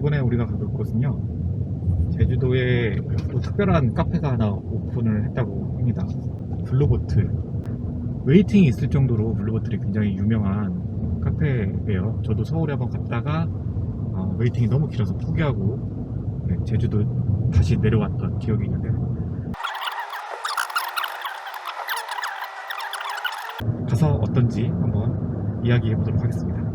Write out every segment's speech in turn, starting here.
이번에 우리가 가볼 곳은요. 제주도에 또 특별한 카페가 하나 오픈을 했다고 합니다. 블루보틀 웨이팅이 있을 정도로 블루보틀이 굉장히 유명한 카페예요. 저도 서울에 한번 갔다가 어, 웨이팅이 너무 길어서 포기하고 네, 제주도 다시 내려왔던 기억이 있는데 가서 어떤지 한번 이야기해 보도록 하겠습니다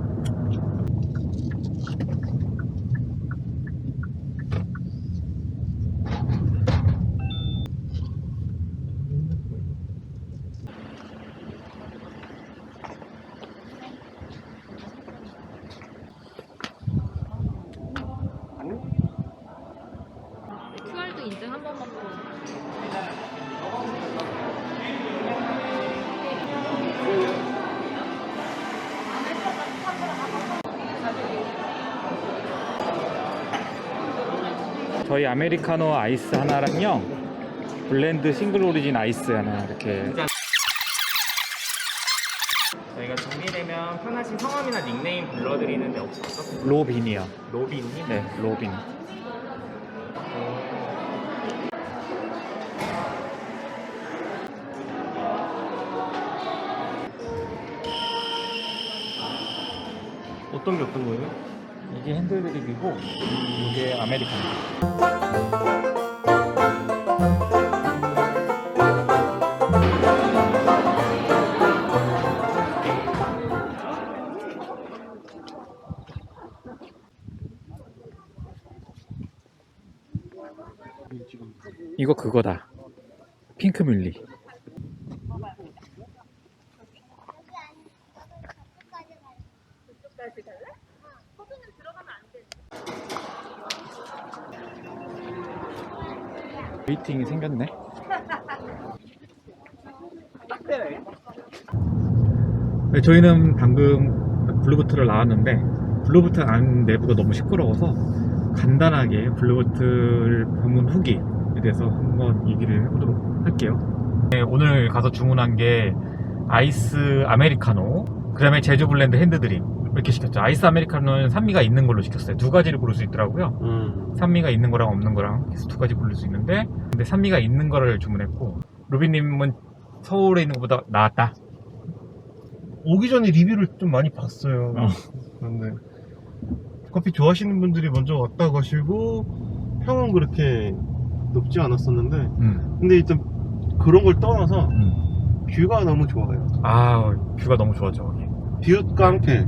저희 아메리카노 아이스 하나랑요 블렌드 싱글 오리진 아이스 하나 이렇게 저희가 준비되면 편하신 성함이나 닉네임 불러드리는데 없었어? 로빈이요 로빈님? 네 로빈 어떤 게 어떤 거예요? 이게 핸들드립이고 이게 아메리카노 이거 그거다 핑크뮬리 웨이팅이 생겼네. 네, 저희는 방금 블루보트를 나왔는데 블루보트 안 내부가 너무 시끄러워서 간단하게 블루보트 방문 후기에 대해서 한번 얘기를 해보도록 할게요. 네, 오늘 가서 주문한 게 아이스 아메리카노 그 다음에 제주 블렌드 핸드드립 이렇게 시켰죠 아이스 아메리카노는 산미가 있는 걸로 시켰어요 두 가지를 고를 수 있더라고요 음. 산미가 있는 거랑 없는 거랑 그래서 두 가지 고를 수 있는데 근데 산미가 있는 거를 주문했고 루비님은 서울에 있는 것보다 나았다 오기 전에 리뷰를 좀 많이 봤어요. 어. 그런데 커피 좋아하시는 분들이 먼저 왔다 가시고 평은 그렇게 높지 않았었는데 음, 근데 일단 그런 걸 떠나서 음. 뷰가 너무 좋아요. 아 뷰가 너무 좋아져 뷰 깡패.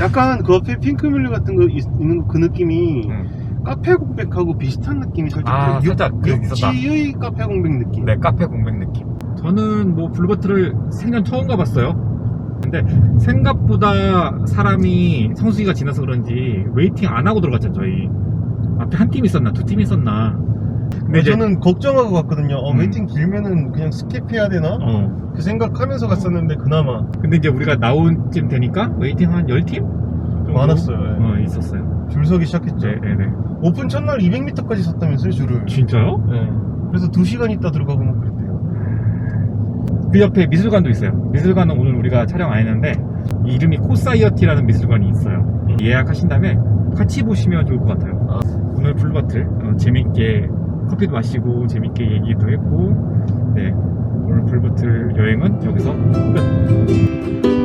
약간 그 앞에 핑크뮬리 같은 거 있, 는 그 느낌이 음. 카페 공백하고 비슷한 느낌이 살짝 아, 그 육- 살짝 그 있었다. 육지의 카페 공백 느낌. 네 카페 공백 느낌 저는 뭐 블루버트를 생전 처음 가봤어요 근데 생각보다 사람이 성수기가 지나서 그런지 웨이팅 안 하고 들어갔잖아 저희 앞에 한 팀 있었나 두 팀 있었나 근데 이제 저는 걱정하고 갔거든요. 어, 음. 웨이팅 길면은 그냥 스킵해야 되나? 어 그 생각하면서 갔었는데 그나마 근데 이제 우리가 나온 쯤 되니까 웨이팅 한 10팀? 많았어요. 예. 어 있었어요 줄 서기 시작했죠. 네 네 네 오픈 첫날 200m까지 섰다면서요, 줄을. 진짜요? 네. 그래서 2시간 있다 들어가고 뭐 그랬대요. 그 옆에 미술관도 있어요. 미술관은 오늘 우리가 촬영 안 했는데 이름이 코사이어티라는 미술관이 있어요. 음. 예약하신 다음에 같이 보시면 좋을 것 같아요. 아. 오늘 블루바틀 어, 재밌게 커피도 마시고 재밌게 얘기도 했고 네 오늘 불보트 여행은 여기서 끝.